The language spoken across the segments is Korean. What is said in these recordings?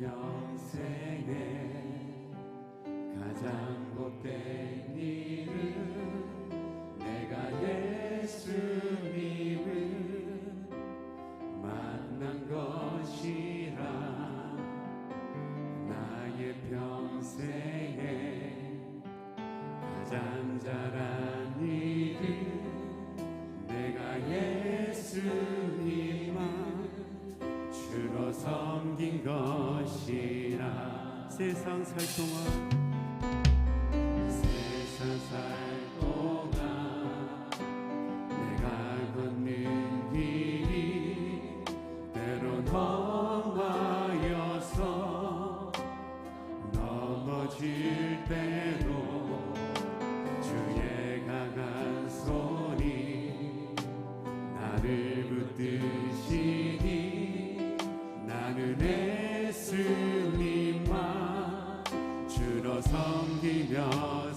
평생에 가장 못된 일은 내가 예수님을 만난 것이라. 나의 평생에 가장 잘한 일은 내가 예수님만 주로 섬긴 것. 것이라 세상 살 동안 예수님만 주로 섬기며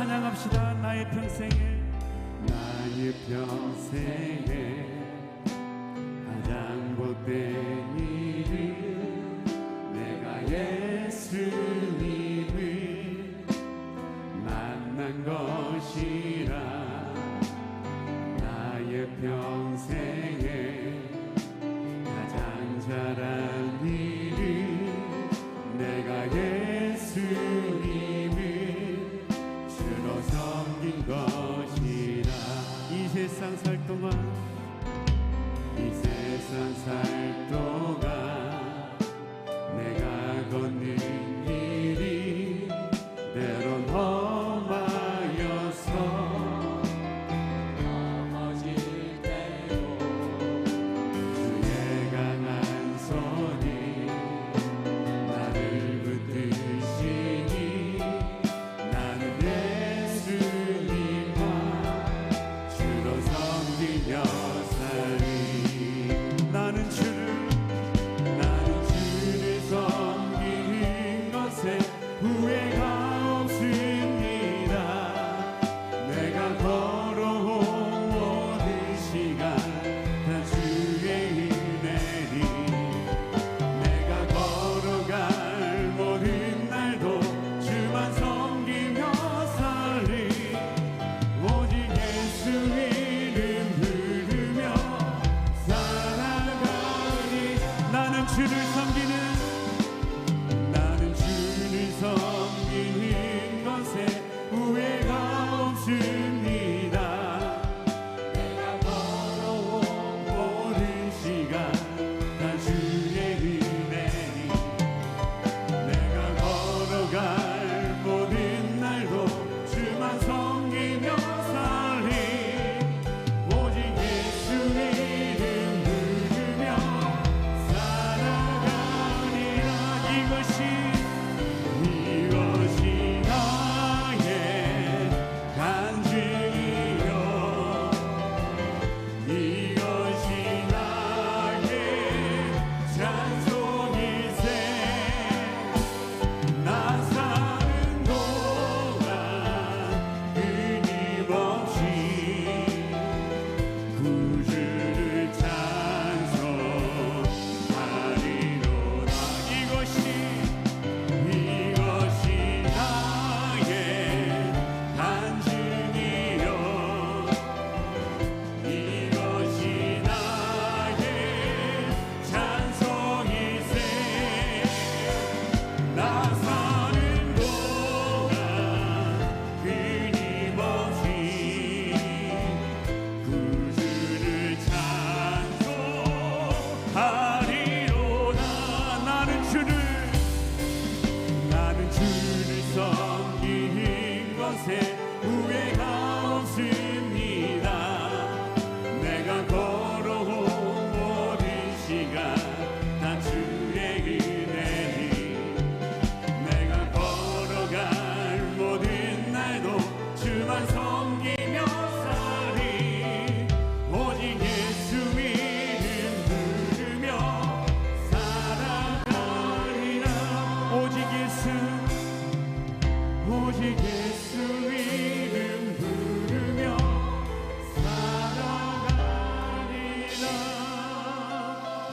찬양합시다. 나의 평생에. 나의 평생에 가장 못된 일은 내가 예수님을 만난 것.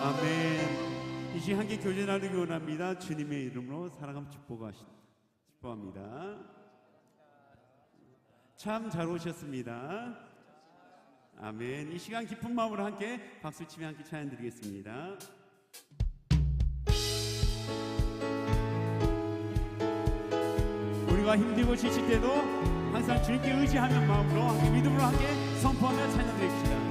아멘. 이 시간 함께 교제 나누기 원합니다. 주님의 이름으로 사랑함 축복합니다. 참 잘 오셨습니다. 아멘. 이 시간 깊은 마음으로 함께 박수치며 함께 찬양드리겠습니다. 우리가 힘들고 지칠 때도 항상 주님께 의지하는 마음으로 함께 믿음으로 함께 선포하며 찬양드립시다.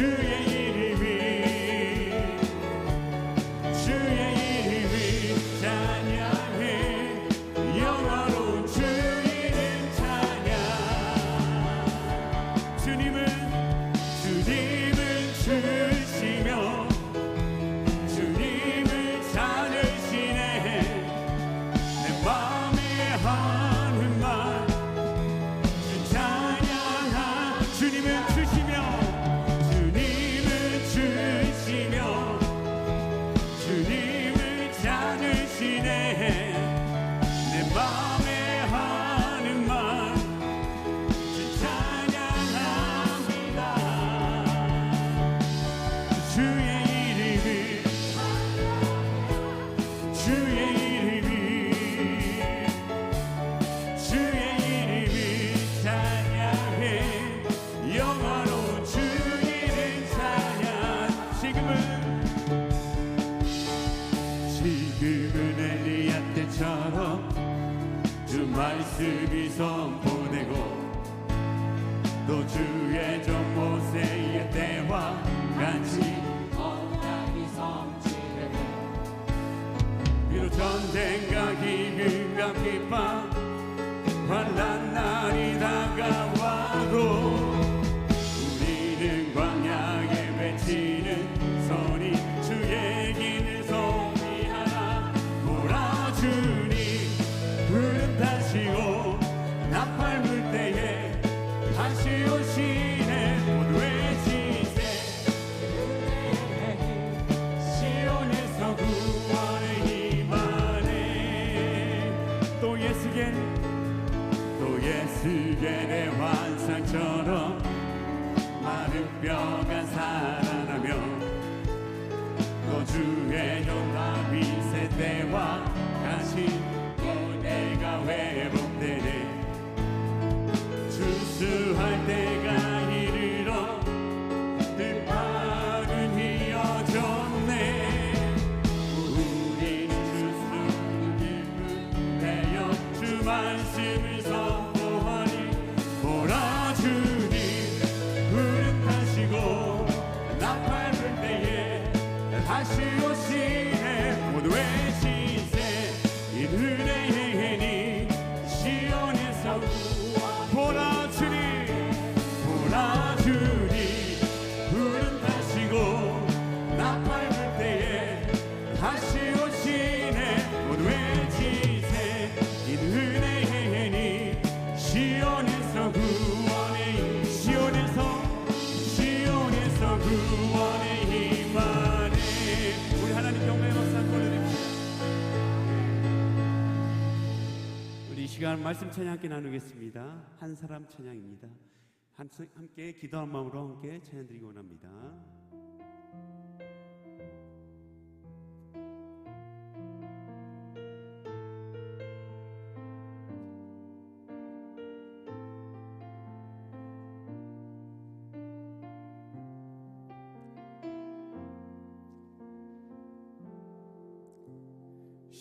to. 즐기사 뼈가 살아나며 너 주의 영감이 세대와 같이 또 내가 회복되네. 주수 이 시간 말씀 찬양 함께 나누겠습니다. 한 사람 찬양입니다. 한- 함께 기도한 마음으로 함께 찬양 드리기 원합니다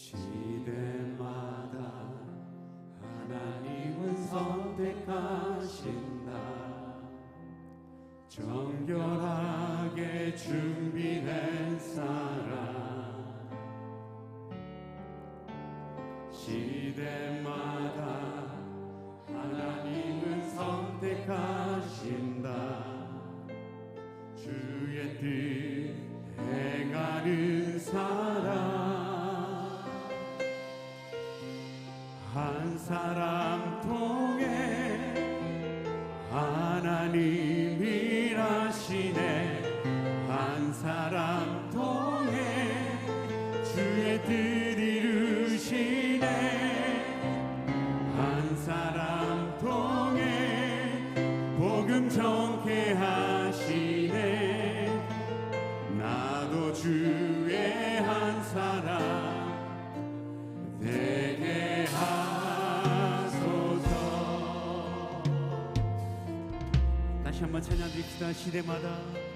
시대마다 하나님은 선택하신다. 정결하게 준비된 사람. 시대마다 하나님은 선택하신다. 주의 뜻 행하는 사람 사람 한번 찬양 드립시다 시대마다